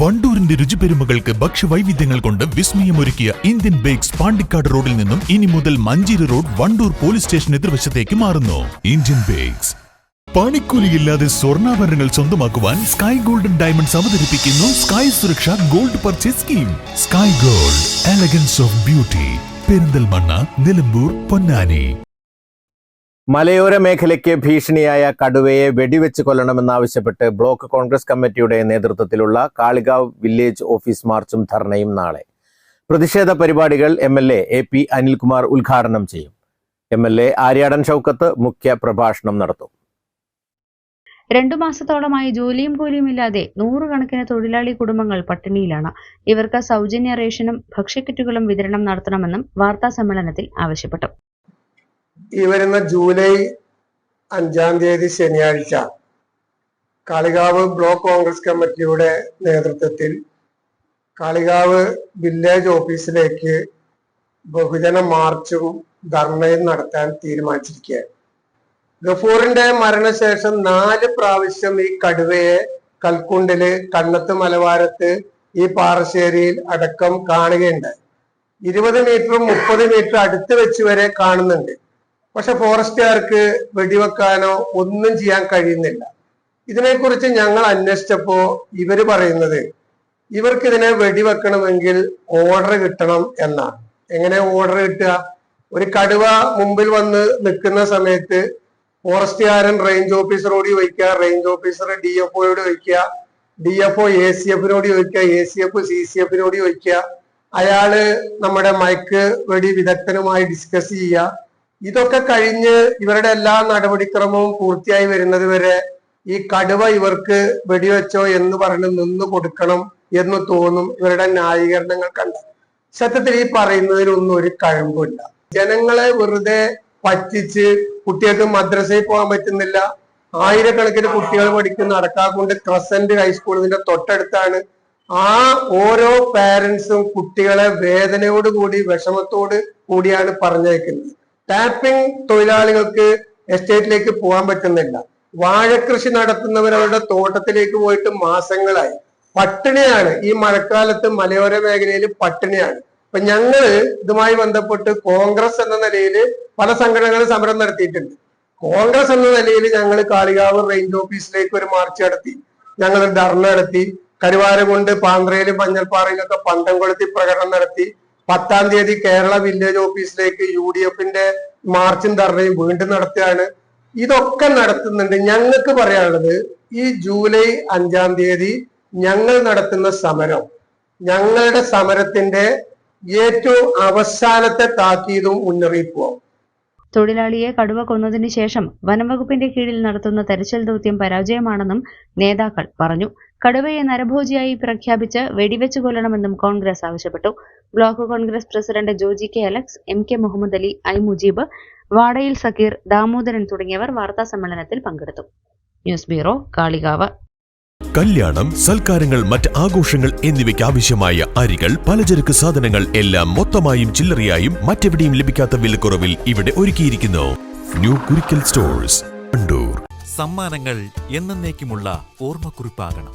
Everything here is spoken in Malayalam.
വണ്ടൂരിന്റെ രുചിപെരുമകൾക്ക് ഭക്ഷ്യവൈവിധ്യങ്ങൾ കൊണ്ട് വിസ്മയമൊരുക്കിയ ഇന്ത്യൻ ബേക്സ് പാണ്ടിക്കാട് റോഡിൽ നിന്നും ഇനി മുതൽ Manjeri road Wandoor police station എതിർവശത്തേക്ക് മാറുന്നു. Indian Bakes. പണിക്കൂലിയില്ലാതെ സ്വർണാഭരണങ്ങൾ സ്വന്തമാക്കുവാൻ സ്കൈ ഗോൾഡൻ ഡയമണ്ട്സ് അവതരിപ്പിക്കുന്നു Sky Suraksha gold purchase scheme. Sky gold elegance of beauty. Perinthalmanna Nilambur Ponnani. മലയോര മേഖലയ്ക്ക് ഭീഷണിയായ കടുവയെ വെടിവെച്ച് കൊല്ലണമെന്നാവശ്യപ്പെട്ട് ബ്ലോക്ക് കോൺഗ്രസ് കമ്മിറ്റിയുടെ നേതൃത്വത്തിലുള്ള കാളികാവ് വില്ലേജ് ഓഫീസ് മാർച്ചും ധർണയും നാളെ. പ്രതിഷേധ പരിപാടികൾ M L A P Anilkumar ഉദ്ഘാടനം ചെയ്യും. M L A Aryadan Shoukath മുഖ്യ പ്രഭാഷണം നടത്തും. രണ്ടു മാസത്തോളമായി ജോലിയും കൂലിയും ഇല്ലാതെ നൂറുകണക്കിന് തൊഴിലാളി കുടുംബങ്ങൾ പട്ടിണിയിലാണ്. ഇവർക്ക് സൗജന്യ റേഷനും ഭക്ഷ്യക്കിറ്റുകളും വിതരണം നടത്തണമെന്നും വാർത്താ സമ്മേളനത്തിൽ ആവശ്യപ്പെട്ടു. ഈ വരുന്ന ജൂലൈ അഞ്ചാം തീയതി ശനിയാഴ്ച കാളികാവ് ബ്ലോക്ക് കോൺഗ്രസ് കമ്മിറ്റിയുടെ നേതൃത്വത്തിൽ കാളികാവ് വില്ലേജ് ഓഫീസിലേക്ക് ബഹുജന മാർച്ചും ധർണയും നടത്താൻ തീരുമാനിച്ചിരിക്കുകയാണ്. ഗഫൂറിന്റെ മരണശേഷം നാല് പ്രാവശ്യം ഈ കടുവയെ കൽക്കുണ്ടിൽ കണ്ണത്ത് മലവാരത്ത് ഈ പാറശ്ശേരിയിൽ അടക്കം കാണുകയുണ്ടായി. ഇരുപത് മീറ്ററും മുപ്പത് മീറ്റർ അടുത്ത് വെച്ച് വരെ കാണുന്നുണ്ട്. പക്ഷെ ഫോറസ്റ്റുകാർക്ക് വെടിവെക്കാനോ ഒന്നും ചെയ്യാൻ കഴിയുന്നില്ല. ഇതിനെക്കുറിച്ച് ഞങ്ങൾ അന്വേഷിച്ചപ്പോ ഇവർ പറയുന്നത് ഇവർക്ക് ഇതിനെ വെടിവെക്കണമെങ്കിൽ ഓർഡർ കിട്ടണം എന്നാണ്. എങ്ങനെ ഓർഡർ കിട്ടുക? ഒരു കടുവ മുമ്പിൽ വന്ന് നിൽക്കുന്ന സമയത്ത് ഫോറസ്റ്റുകാരൻ റേഞ്ച് ഓഫീസറോട് ചോദിക്കുക റേഞ്ച് ഓഫീസർ ഡി എഫ് ഒയോട് ചോദിക്കുക D F O A C എഫിനോട് ചോദിക്കുക A C F C C എഫിനോട് ചോദിക്കുക. അയാൾ നമ്മുടെ മയക്ക് വെടി വിദഗ്ധനുമായി ഡിസ്കസ് ചെയ്യുക. ഇതൊക്കെ കഴിഞ്ഞ് ഇവരുടെ എല്ലാ നടപടിക്രമവും പൂർത്തിയായി വരുന്നത് വരെ ഈ കടുവ ഇവർക്ക് വെടിവെച്ചോ എന്ന് പറഞ്ഞ് നിന്ന് കൊടുക്കണം എന്ന് തോന്നും ഇവരുടെ ന്യായീകരണങ്ങൾ കണ്ട. സത്യത്തിൽ ഈ പറയുന്നതിലൊന്നും ഒരു കഴമ്പില്ല ജനങ്ങളെ വെറുതെ പറ്റിച്ച് കുട്ടികൾക്ക് മദ്രസയിൽ പോകാൻ പറ്റുന്നില്ല. ആയിരക്കണക്കിന് കുട്ടികൾ പഠിക്കുന്ന. അടക്കാക്കുണ്ട് ക്രസന്റ് ഹൈസ്കൂളിന്റെ തൊട്ടടുത്താണ്. ആ ഓരോ പാരന്റ്സും കുട്ടികളെ വേദനയോട് കൂടി വിഷമത്തോട് കൂടിയാണ് പറഞ്ഞയക്കുന്നത്. ടാപ്പിംഗ് തൊഴിലാളികൾക്ക് എസ്റ്റേറ്റിലേക്ക് പോകാൻ പറ്റുന്നില്ല. വാഴകൃഷി നടത്തുന്നവർ അവരുടെ തോട്ടത്തിലേക്ക് പോയിട്ട് മാസങ്ങളായി. പട്ടിണിയാണ്. ഈ മഴക്കാലത്ത് മലയോര മേഖലയിൽ പട്ടിണിയാണ്. അപ്പൊ ഞങ്ങൾ ഇതുമായി ബന്ധപ്പെട്ട് കോൺഗ്രസ് എന്ന നിലയിൽ പല സംഘടനകളും സമരം നടത്തിയിട്ടുണ്ട്. കോൺഗ്രസ് എന്ന നിലയിൽ ഞങ്ങൾ കാളികാവ് റേഞ്ച് ഓഫീസിലേക്ക് ഒരു മാർച്ച് നടത്തി. ഞങ്ങൾ ധർണ നടത്തി. കരുവാരകുണ്ട് പാന്ത്രയിലും മഞ്ഞൾപ്പാറയിലൊക്കെ പന്തം കൊളുത്തി പ്രകടനം നടത്തി. പത്താം തീയതി കേരള വില്ലേജ് ഓഫീസിലേക്ക് യു ഡി എഫിന്റെ മാർച്ചും ധർണയും വീണ്ടും നടത്തുകയാണ്. ഇതൊക്കെ നടത്തുന്നുണ്ട്. ഞങ്ങൾക്ക് പറയാനുള്ളത് ഈ ജൂലൈ അഞ്ചാം തീയതി ഞങ്ങൾ നടത്തുന്ന സമരം ഞങ്ങളുടെ സമരത്തിന്റെ ഏറ്റവും അവസാനത്തെ താക്കീതും മുന്നറിയിപ്പോ. തൊഴിലാളിയെ കടുവ കൊന്നതിന് ശേഷം വനംവകുപ്പിന്റെ കീഴിൽ നടത്തുന്ന തെരച്ചിൽ ദൗത്യം പരാജയമാണെന്നും നേതാക്കൾ പറഞ്ഞു. കടുവയെ നരഭോജിയായി പ്രഖ്യാപിച്ച് വെടിവെച്ച് കൊല്ലണമെന്നും കോൺഗ്രസ് ആവശ്യപ്പെട്ടു. Block Congress president Joji K Alex M K Muhammad Ali I Mujeeb Vadayil Zakir Damodaran തുടങ്ങിയവർ വാർത്താ സമ്മേളനത്തിൽ പങ്കെടുത്തു. News bureau Kalikavu. കല്യാണം സൽക്കാരങ്ങൾ മറ്റ് ആഘോഷങ്ങൾ എന്നിവയ്ക്ക് ആവശ്യമായ അരികൾ പലചരക്ക് സാധനങ്ങൾ എല്ലാം മൊത്തമായും ചില്ലറയായും മറ്റെവിടെയും ലഭിക്കാത്ത വിലക്കുറവിൽ ഇവിടെ ഒരുക്കിയിരിക്കുന്നു. ന്യൂ കുരിക്കൽ സ്റ്റോഴ്സ് കണ്ടൂർ സമ്മാനങ്ങൾ എന്നേക്കുമുള്ള ഓർമ്മക്കുറിപ്പാകണം.